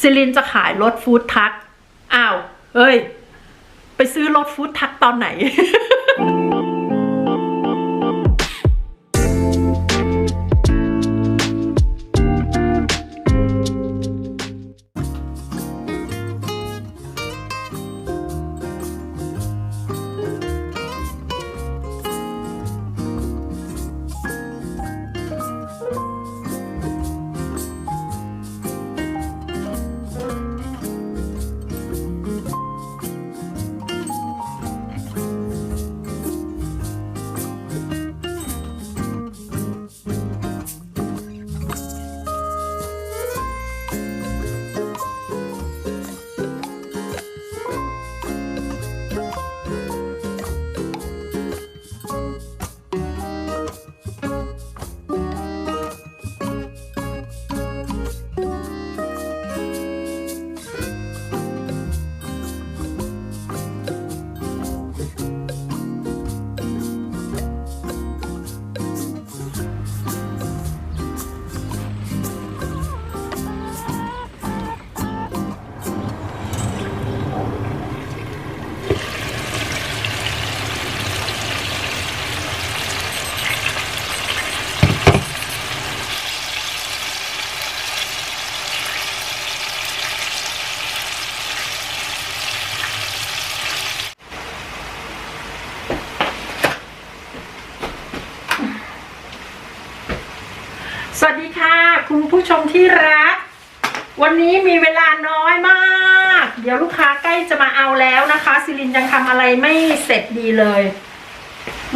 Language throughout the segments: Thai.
ซิลินจะขายรถฟู้ดทัก อ้าวเฮ้ย ไปซื้อรถฟู้ดทักตอนไหน สวัสดีค่ะ คุณผู้ชมที่รัก วันนี้มีเวลาน้อยมาก เดี๋ยวลูกค้าใกล้จะมาเอาแล้วนะคะซิลินยังทำอะไรไม่เสร็จดีเลย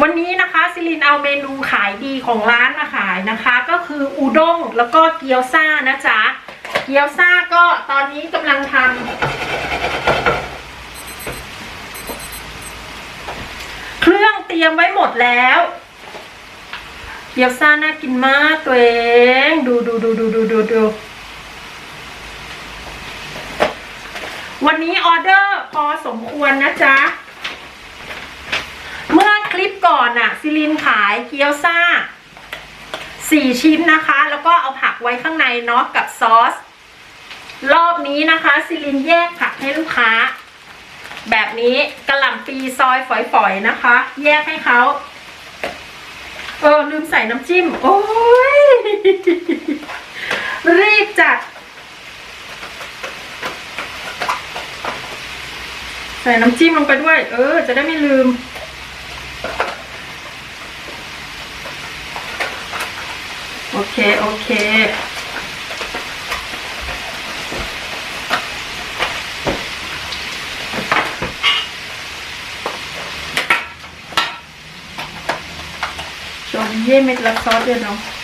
วันนี้นะคะซิลินเอาเมนูขายดีของร้านมาขายนะคะ ก็คืออูด้งแล้วก็เกี๊ยวซ่านะจ๊ะเกี๊ยวซ่าก็ตอนนี้กำลังทำเครื่องเตรียมไว้หมดแล้ว เกี๊ยวซ่าน่ากินมากตัวเอง ดูดูดูดูดูดูดูวันนี้ออเดอร์พอสมควรนะจ๊ะ เมื่อคลิปก่อนน่ะซิลินขายเกี๊ยวซ่าสี่ชิ้นนะคะ แล้วก็เอาผักไว้ข้างในเนาะกับซอส รอบนี้นะคะซิลินแยกผักให้ลูกค้า แบบนี้กระหล่ำปีซอยฝอยๆนะคะ แยกให้เขา เออลืมใส่น้ำจิ้ม โอ้ย รีบจัด ใส่น้ำจิ้มลงไปด้วย เออ จะได้ไม่ลืม โอเค โอเค ये मेरी लक्षा दे रहा हूँ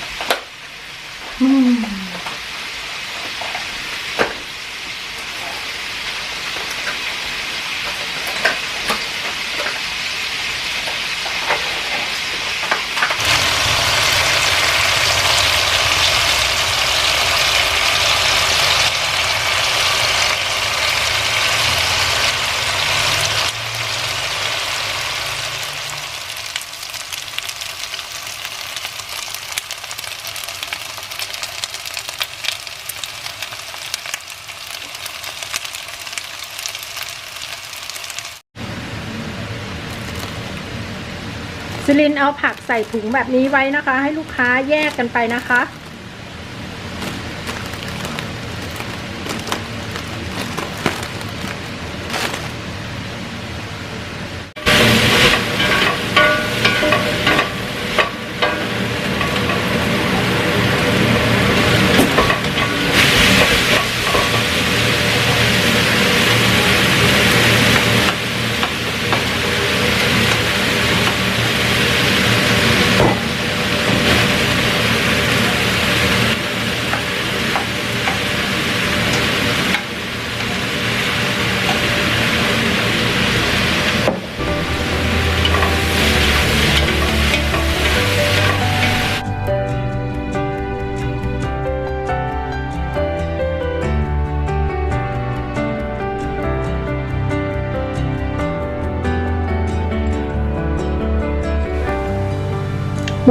ซิลินเอาผักใส่ถุงแบบนี้ไว้นะคะ ให้ลูกค้าแยกกันไปนะคะ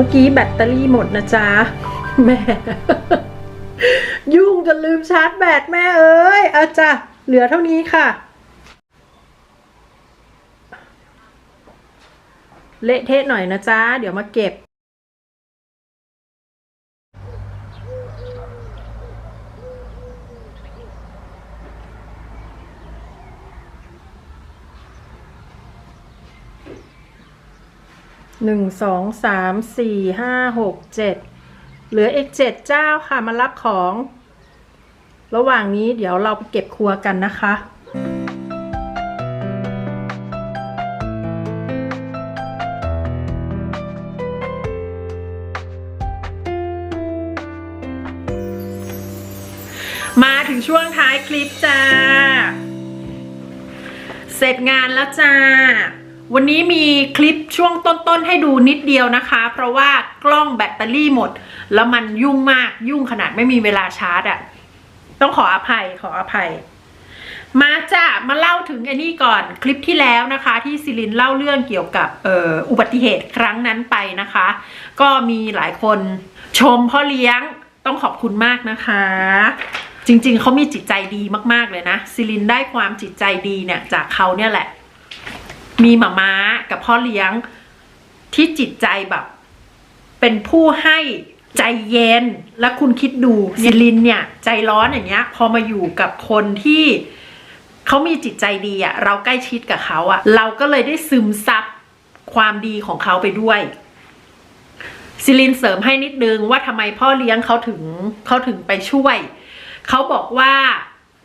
มื่อกี้แบตเตอรี่หมดนะจ๊ะแม่ยุ่งจนลืมชาร์จแบตแม่เอ้ยเอาจ้ะเหลือเท่านี้ค่ะ เละเทะหน่อยนะจ๊ะ เดี๋ยวมาเก็บ หนึ่งสองสามสี่ห้าหกเจ็ดเหลืออีกเจ็ดเจ้าค่ะมารับของ ระหว่างนี้เดี๋ยวเราไปเก็บครัวกันนะคะมาถึงช่วงท้ายคลิปจ้า เสร็จงานแล้วจ้า วันนี้มีคลิปช่วงต้นๆให้ดูนิดเดียวนะคะ เพราะว่ากล้องแบตเตอรี่หมด แล้วมันยุ่งมากยุ่งขนาดไม่มีเวลาชาร์จอะ่ะ ต้องขออภัยขออภัย มาจ้ามาเล่าถึงไอ้นี่ก่อนคลิปที่แล้วนะคะ ที่ซิลินเล่าเรื่องเกี่ยวกับเอ่ออุบัติเหตุครั้งนั้นไปนะคะ ก็มีหลายคนชมพ่อเลี้ยงต้องขอบคุณมากนะคะ จริงๆเขามีจิตใจดีมากๆเลยนะซิลินได้ความจิตใจดีเนี่ยจากเขาเนี่ยแหละ มีหมาม้ากับพ่อเลี้ยงที่จิตใจแบบ เป็นผู้ให้ใจเย็นและคุณคิดดูซิลินเนี่ย ใจร้อนอย่างเงี้ย พอมาอยู่กับคนที่เขามีจิตใจดีอะเราใกล้ชิดกับเขาอะเราก็เลยได้ซึมซับความดีของเขาไปด้วยซิลินเสริมให้นิดนึงว่าทำไมพ่อเลี้ยงเขาถึงเขาถึงไปช่วย เขาบอกว่า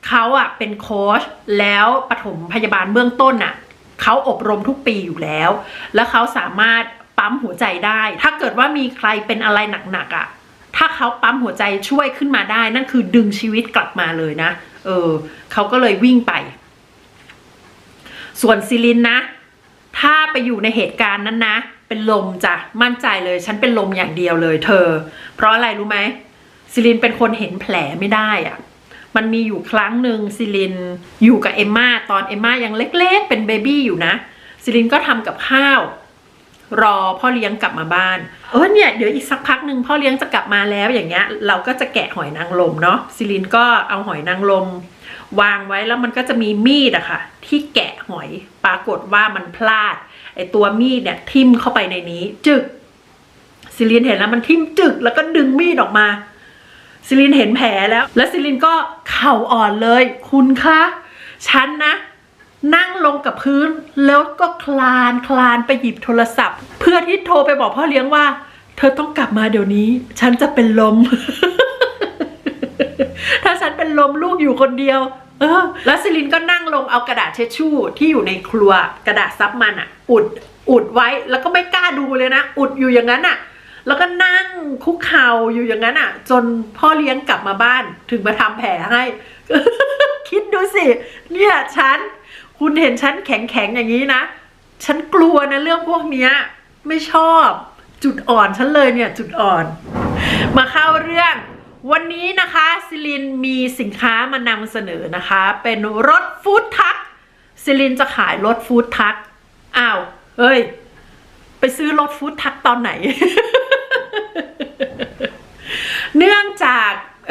เขาอะเป็นโค้ชแล้วปฐมพยาบาลเบื้องต้นอะ เขาอบรมทุกปีอยู่แล้ว แล้วเขาสามารถปั๊มหัวใจได้ ถ้าเกิดว่ามีใครเป็นอะไรหนักๆอะ ถ้าเขาปั๊มหัวใจช่วยขึ้นมาได้ นั่นคือดึงชีวิตกลับมาเลยนะ เออเขาก็เลยวิ่งไป ส่วนซิลินนะ ถ้าไปอยู่ในเหตุการณ์นั้นนะ เป็นลมจ้ะ มั่นใจเลย ฉันเป็นลมอย่างเดียวเลย เธอ เพราะอะไรรู้ไหมซิลินเป็นคนเห็นแผลไม่ได้อะ มันมีอยู่ครั้งหนึ่งซิลินอยู่กับเอมมาตอนเอมมายังเล็กๆ เป็นเบบี้อยู่นะซิลินก็ทำกับข้าว รอพ่อเลี้ยงกลับมาบ้าน เออเนี่ยเดี๋ยวอีกสักพักหนึ่งพ่อเลี้ยงจะกลับมาแล้วอย่างเงี้ย เราก็จะแกะหอยนางรมเนาะซิลินก็เอาหอยนางรมวางไว้แล้วมันก็จะมีมีดอะค่ะ ที่แกะหอยปรากฏว่ามันพลาดไอตัวมีดเนี่ยทิ่มเข้าไปในนี้ จึกซิลินเห็นแล้วมันทิ่มจึกแล้วก็ดึงมีดออกมา ซิลินเห็นแผลแล้ว แล้วซิลินก็เข่าอ่อนเลย คุณคะฉันนะนั่งลงกับพื้นแล้วก็คลานคลานไปหยิบโทรศัพท์ เพื่อที่โทรไปบอกพ่อเลี้ยงว่า เธอต้องกลับมาเดี๋ยวนี้ ฉันจะเป็นลม ถ้าฉันเป็นลมลูกอยู่คนเดียว เออ แล้วซิลินก็นั่งลงเอากระดาษเช็ดชู่ที่อยู่ในครัว กระดาษซับมันอะอุดอุดไว้แล้วก็ไม่กล้าดูเลยนะ อุดอยู่อย่างนั้นอะ แล้วก็นั่งคุกเข่าอยู่อย่างนั้นอะ จนพ่อเลี้ยงกลับมาบ้านถึงมาทำแผลให้ คิดดูสิ เนี่ยฉัน คุณเห็นฉันแข็งแข็งอย่างนี้นะ ฉันกลัวนะเรื่องพวกเนี้ย ไม่ชอบจุดอ่อนฉันเลยเนี่ยจุดอ่อน มาเข้าเรื่องวันนี้นะคะซิลินมีสินค้ามานำเสนอนะคะ เป็นรถฟู้ดทักซิลินจะขายรถฟู้ดทักอ้าวเอ้ย ไปซื้อรถฟู้ดทักตอนไหน เนื่องจากเอ่อ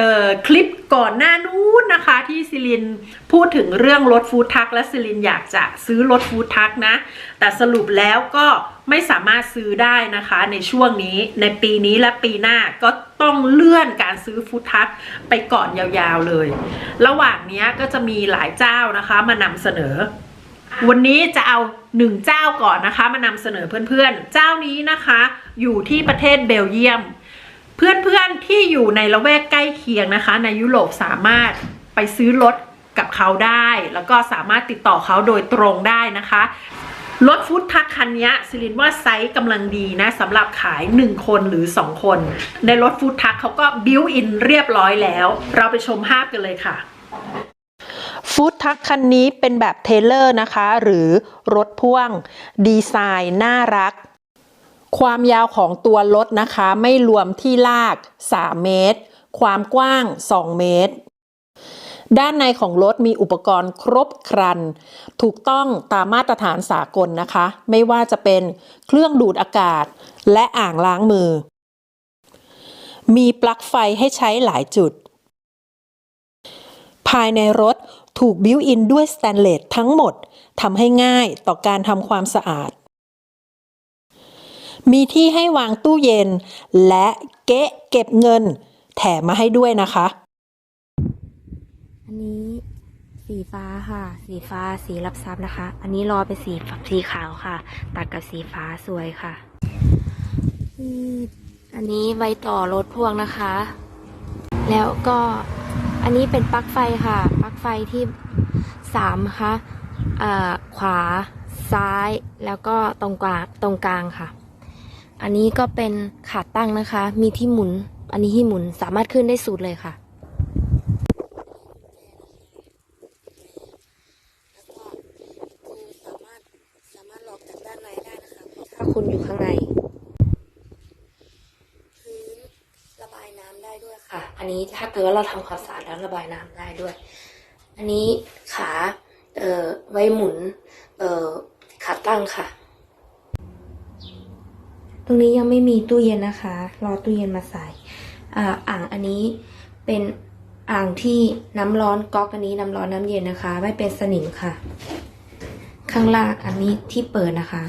คลิปก่อนหน้านู้นนะคะ ที่ซิลินพูดถึงเรื่องรถฟู้ดทัก และซิลินอยากจะซื้อรถฟู้ดทักนะ แต่สรุปแล้วก็ไม่สามารถซื้อได้นะคะในช่วงนี้ในปีนี้และปีหน้าก็ต้องเลื่อนการซื้อฟู้ดทักไปก่อนยาวๆเลย ระหว่างนี้ก็จะมีหลายเจ้านะคะมานำเสนอ วันนี้จะเอาหนึ่งเจ้าก่อนนะคะ มานำเสนอเพื่อนๆ เจ้านี้นะคะ อยู่ที่ประเทศเบลเยียม เพื่อนๆที่อยู่ในละแวกใกล้เคียงนะคะ ในยุโรปสามารถไปซื้อรถกับเขาได้ แล้วก็สามารถติดต่อเขาโดยตรงได้นะคะรถฟู้ดทักคันนี้ซิลินว่าไซส์กำลังดีนะสำหรับขาย 1 คนหรือ 2 คน ในรถฟู้ดทักเขาก็บิวอินเรียบร้อยแล้ว เราไปชมภาพกันเลยค่ะฟู้ดทักคันนี้เป็นแบบเทเลอร์นะคะ หรือรถพ่วง ดีไซน์น่ารัก ความยาวของตัวรถนะคะ ไม่รวมที่ลาก 3 เมตร ความกว้าง 2 เมตร ด้านในของรถมีอุปกรณ์ครบครัน ถูกต้องตามมาตรฐานสากลนะคะ ไม่ว่าจะเป็นเครื่องดูดอากาศ และอ่างล้างมือ มีปลั๊กไฟให้ใช้หลายจุด ภายในรถถูกบิวอินด้วยสแตนเลสทั้งหมดทำให้ง่ายต่อการทำความสะอาด มีที่ให้วางตู้เย็น และเก๊ะเก็บเงิน แถมมาให้ด้วยนะคะ อันนี้สีฟ้าค่ะ สีฟ้าสีรับซับนะคะ อันนี้รอเป็นสีสีขาวค่ะ ตัดกับสีฟ้าสวยค่ะอันนี้ไวต่อรถพ่วงนะคะ แล้วก็อันนี้เป็นปลั๊กไฟค่ะ ปลั๊กไฟที่สามนะคะเอ่อขวาซ้ายแล้วก็ตรงกลางตรงกลางค่ะ อันนี้ก็เป็นขาตั้งนะคะ มีที่หมุน อันนี้ที่หมุนสามารถขึ้นได้สุดเลยค่ะคือสามารถสามารถล็อกจากด้านในได้นะคะถ้าคุณอยู่ข้างในพื้นระบายน้ำได้ด้วยค่ะ อันนี้ถ้าเกิดว่าเราทำความสะอาดแล้วระบายน้ำได้ด้วย อันนี้ขาเอ่อไว้หมุนเอ่อขาตั้งค่ะ ตรงนี้ยังไม่มีตู้เย็นนะคะ รอตู้เย็นมาใส่อ่าอ่างอันนี้เป็นอ่างที่น้ำร้อนก๊อกอันนี้น้ำร้อนน้ำเย็นนะคะ ไม่เป็นสนิมค่ะ ข้างล่างอันนี้ที่เปิดนะคะ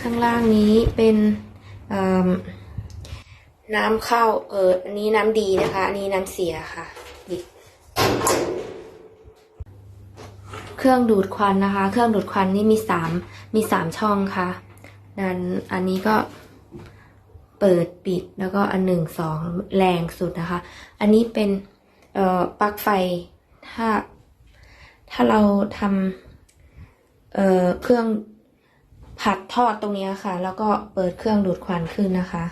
ข้างล่างนี้เป็นน้ำเข้าเอออันนี้น้ำดีนะคะ อันนี้น้ำเสียค่ะบิดเครื่องดูดควันนะคะ เครื่องดูดควันนี่มีสามมีสามช่องค่ะ นั้นอันนี้ก็เปิดปิดแล้วก็อันหนึ่งสองแรงสุดนะคะ อันนี้เป็นเอ่อปลั๊กไฟถ้าถ้าเราทำเอ่อเครื่องผัดทอดตรงนี้ค่ะ แล้วก็เปิดเครื่องดูดควันขึ้นนะคะ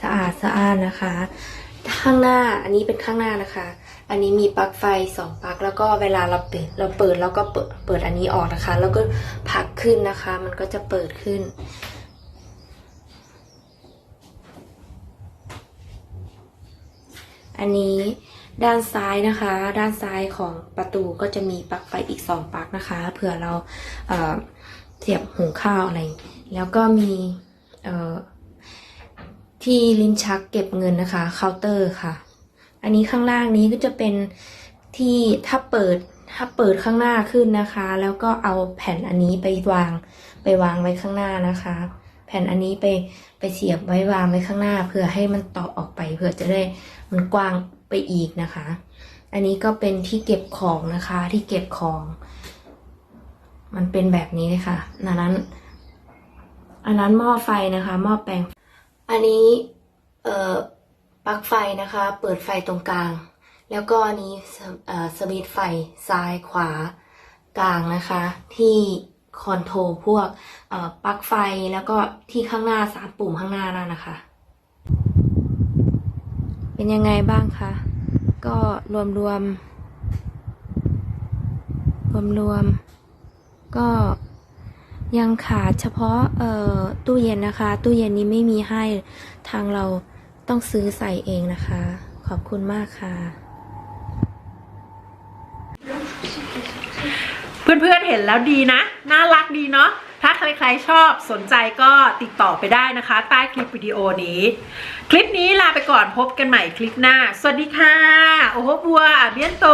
สะอาดสะอ้านนะคะ ข้างหน้าอันนี้เป็นข้างหน้านะคะ อันนี้มีปลั๊กไฟสองปลั๊กแล้วก็เวลาเราเปิดเราเปิดแล้วก็เปิดเปิดอันนี้ออกนะคะ แล้วก็ผักขึ้นนะคะ มันก็จะเปิดขึ้น อันนี้ด้านซ้ายนะคะ ด้านซ้ายของประตูก็จะมีปลั๊กไฟอีกสองปลั๊กนะคะเผื่อเราเเสียบหุงข้าวอะไร แล้วก็มีที่ลิ้นชักเก็บเงินนะคะเคาน์เตอร์ค่ะ อันนี้ข้างล่างนี้ก็จะเป็นที่ถ้าเปิดถ้าเปิดข้างหน้าขึ้นนะคะ แล้วก็เอาแผ่นอันนี้ไปวางไปวางไว้ข้างหน้านะคะ แผ่นอันนี้ไปไปเสียบไว้วางไว้ข้างหน้า เพื่อให้มันต่อออกไปเพื่อจะได้มันกว้างไปอีกนะคะ อันนี้ก็เป็นที่เก็บของนะคะที่เก็บของ มันเป็นแบบนี้เลยค่ะอันนั้น อันนั้นหม้อไฟนะคะ หม้อแปลง อันนี้เอ่อ ปลั๊กไฟนะคะ เปิดไฟตรงกลาง แล้วก็อันนี้สวิตไฟซ้ายขวากลางนะคะ ที่คอนโทรลพวกปลั๊กไฟแล้วก็ที่ข้างหน้าสามปุ่มข้างหน้านั่นนะคะ เป็นยังไงบ้างคะก็รวมรวมรวมรวมๆก็ยังขาดเฉพาะตู้เย็นนะคะ ตู้เย็นนี้ไม่มีให้ทางเรา ต้องซื้อใส่เองนะคะ ขอบคุณมากค่ะ เพื่อนๆเห็นแล้วดีนะ น่ารักดีเนาะถ้าใครๆชอบสนใจก็ติดต่อไปได้นะคะ ใต้คลิปวิดีโอนี้ คลิปนี้ลาไปก่อนพบกันใหม่คลิปหน้า สวัสดีค่ะ โอ้โหบัวอาเบียนโต